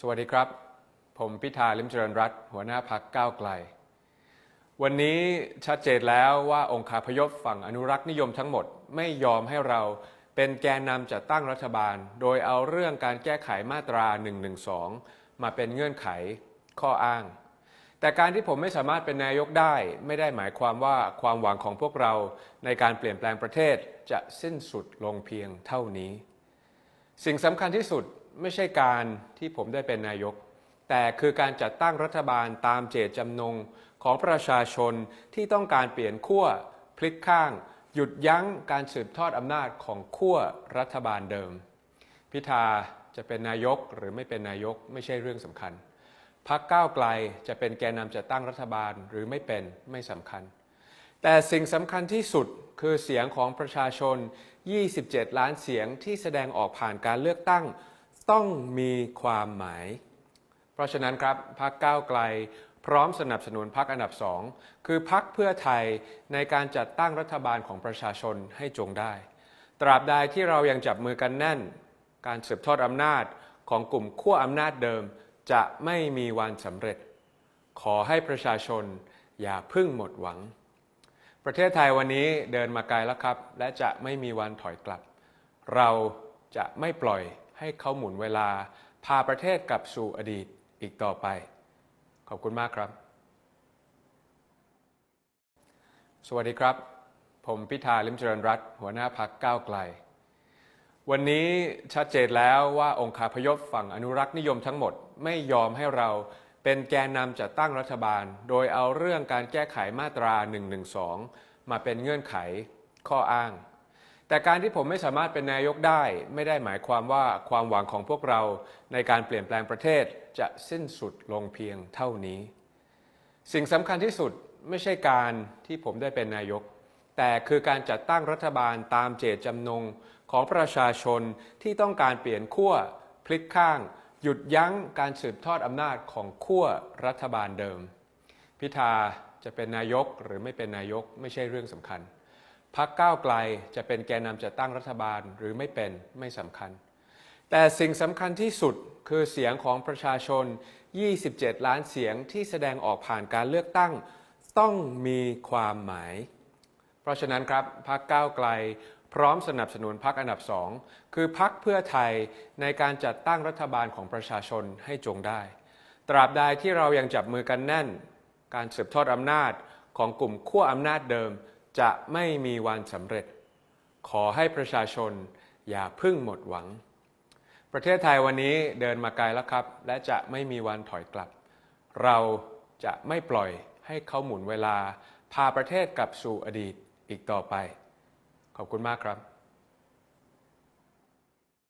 สวัสดีครับ ผมพิธาลิมเจริญรัตหัวหน้าพักก้าวไกล วันนี้ชัดเจนแล้วว่าองคาพยพฝั่งอนุรักษ์นิยมทั้งหมดไม่ยอมให้เราเป็นแกนนำจัดตั้งรัฐบาล โดยเอาเรื่องการแก้ไขมาตรา 112 มาเป็นเงื่อนไขข้ออ้าง แต่การที่ผมไม่สามารถเป็นนายกได้ ไม่ได้หมายความว่าความหวังของพวกเราในการเปลี่ยนแปลงประเทศจะสิ้นสุดลงเพียงเท่านี้ สิ่งสำคัญที่สุด ไม่ใช่การที่ผมได้เป็นนายก แต่คือการจัดตั้งรัฐบาลตามเจตจำนงของประชาชนที่ต้องการเปลี่ยนขั้วพลิกข้าง หยุดยั้งการสืบทอดอำนาจของขั้วรัฐบาลเดิม พิธาจะเป็นนายกหรือไม่เป็นนายกไม่ใช่เรื่องสำคัญพักก้าวไกลจะเป็นแกนนำจัดตั้งรัฐบาลหรือไม่เป็นไม่สำคัญ แต่สิ่งสำคัญที่สุดคือเสียงของประชาชน 27 ล้านเสียงที่แสดงออกผ่านการเลือกตั้ง ต้องมีความหมาย เพราะฉะนั้นครับพักก้าวไกลพร้อมสนับสนุนพักอันดับสองคือพักเพื่อไทยในการจัดตั้งรัฐบาลของประชาชนให้จงได้ ตราบใดที่เรายังจับมือกันแน่น การสืบทอดอำนาจของกลุ่มขั้วอำนาจเดิม จะไม่มีวันสำเร็จ ขอให้ประชาชนอย่าพึ่งหมดหวัง ประเทศไทยวันนี้เดินมาไกลแล้วครับ และจะไม่มีวันถอยกลับ เราจะไม่ปล่อย ให้เขาหมุนเวลา พาประเทศกลับสู่อดีตอีกต่อไป ขอบคุณมากครับ สวัสดีครับ ผมพิธาลิมเจริญรัตหัวหน้าพักก้าวไกล วันนี้ชัดเจนแล้วว่าองคาพยพฝั่งอนุรักษ์นิยมทั้งหมดไม่ยอมให้เราเป็นแกนนำจัดตั้งรัฐบาล โดยเอาเรื่องการแก้ไขมาตรา 112 มาเป็นเงื่อนไขข้ออ้าง แต่การที่ผมไม่สามารถเป็นนายกได้ ไม่ได้หมายความว่าความหวังของพวกเราในการเปลี่ยนแปลงประเทศจะสิ้นสุดลงเพียงเท่านี้ สิ่งสำคัญที่สุดไม่ใช่การที่ผมได้เป็นนายก แต่คือการจัดตั้งรัฐบาลตามเจตจำนงของประชาชนที่ต้องการเปลี่ยนขั้วพลิกข้าง หยุดยั้งการสืบทอดอำนาจของขั้วรัฐบาลเดิม พิธาจะเป็นนายกหรือไม่เป็นนายกไม่ใช่เรื่องสำคัญ พักก้าวไกลจะเป็นแกนนำจัดตั้งรัฐบาลหรือไม่เป็นไม่สำคัญ แต่สิ่งสำคัญที่สุดคือเสียงของประชาชน 27 ล้านเสียงที่แสดงออกผ่านการเลือกตั้งต้องมีความหมาย เพราะฉะนั้นครับพักก้าวไกลพร้อมสนับสนุนพักอันดับสองคือพักเพื่อไทยในการจัดตั้งรัฐบาลของประชาชนให้จงได้ ตราบใดที่เรายังจับมือกันแน่น การสืบทอดอำนาจของกลุ่มขั้วอำนาจเดิม จะไม่มีวันสำเร็จ ขอให้ประชาชนอย่าพึ่งหมดหวัง ประเทศไทยวันนี้เดินมาไกลแล้วครับ และจะไม่มีวันถอยกลับ เราจะไม่ปล่อยให้เขาหมุนเวลา พาประเทศกลับสู่อดีตอีกต่อไป ขอบคุณมากครับ